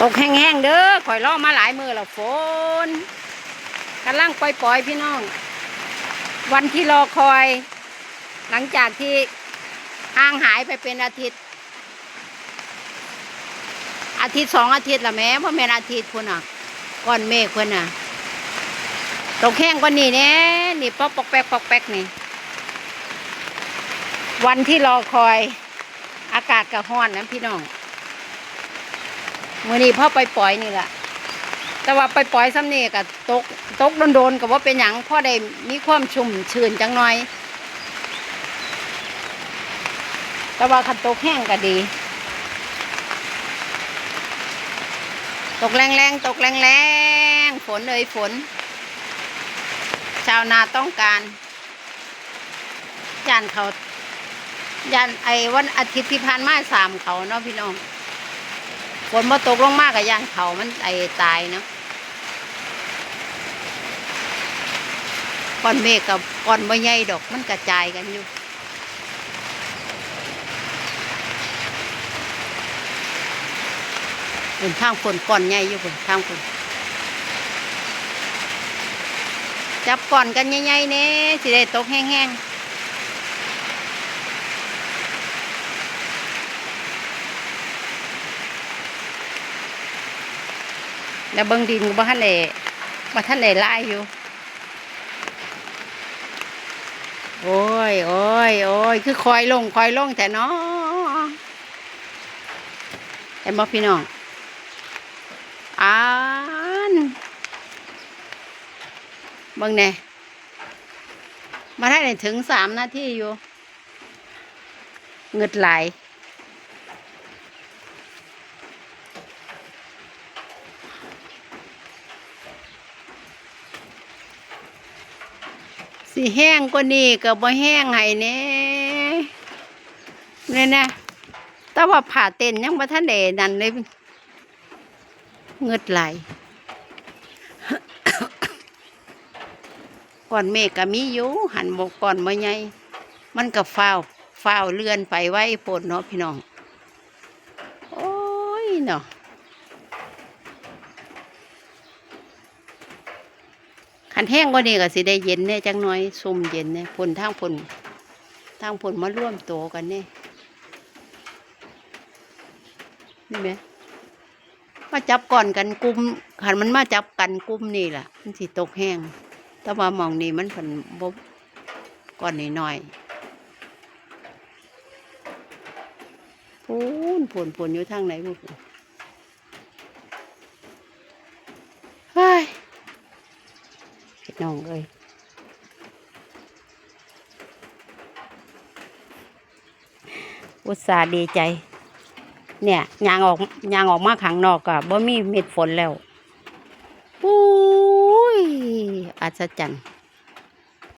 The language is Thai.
ตกแห้งๆเด้อข่อยรอมาหลายมือแล้วฝนกำลังปล่อยๆพี่น้อง วันที่รอคอย หลังจากที่ห่างหายไปเป็นอาทิตย์ อาทิตย์สองอาทิตย์ละแม่พราะแม่อาทิตย์พุ่นอะก้อนเมฆพุ่นอะตกแห้งกว่านี้เนี่ยนี่ป๊อกปอกแป๊กปอกแป๊กนี่ วันที่รอคอย อากาศกระห้อนนะพี่น้อง มื่อนี้พ่อไปปล่อยนี่แหละแต่ว่าไปปล่อยซ้ำนี่กับตกตกโดนๆกับว่าเป็นหยังพ่อได้มีความชุ่มชื้นจังหน่อย แต่ว่าคันตกแห้งก็ดี ตกแรงๆตกแรงๆฝนเลยฝน ชาวนาต้องการยานเขายานไอ้วันอาทิตย์ที่ผ่านมาสามเขาเนาะพี่น้อง ฝนมาตกลงมากกับยานเขามันไอตายเนาะก้อนเมฆกับก้อนใบใหญ่ดอกมันกระจายกันอยู่เป็นทางฝนก้อนใหญ่อยู่บนทางฝนจับก่อนกันใหญ่ๆเนี่สิได้ตกแห้งๆ แล้วเบิ่งดินก็บ่ทันได้บ่ทันได้ลายอยู่ โอ้ยโอ้ยโอ้ยคือคอยลงคอยลงแต่นาะเห็นบ่พี่น้องอ่านเบิ่งแน่มาได้ถึงสามนาทีอยู่เงึดไหล สิแห้งกว่านี้ก็บ่แห้งให้แน่เนี่ยนะแต่ว่าผ่าเต้นยังบ่ทันได้นั่นเลยเงืดไหลก่อนเมฆก็มีอยู่หันบกก่อนมาใหญ่มันก็ฟ้าวฟ้าวเลื่อนไปไว้ปนเนาะพี่น้อง โอ้ยเนาะ ขันแห้งกว่านี้ก็สิได้เย็นเนี่ยจังน้อยซุ่มเย็นเนี่ยพนทางพนทางพนมาร่วมตัวกันเนี่ยนี่ไหมมาจับก่อนกันกลุ่มขันมันมาจับกันกลุ่มนี่แหละมันสิตกแห้ง แต่ว่ามองนี่มันผันบบก่อนนี่หน่อยพูนพูนพูนอยู่ทางไหนบุเฮ้ยพี่ น้องเอ้ยอุตส่าห์ดีใจ เนี่ยยางออกยางออกมาข้างนอกก็บ่มีเม็ดฝนแล้วอุ้ยอัศจรรย์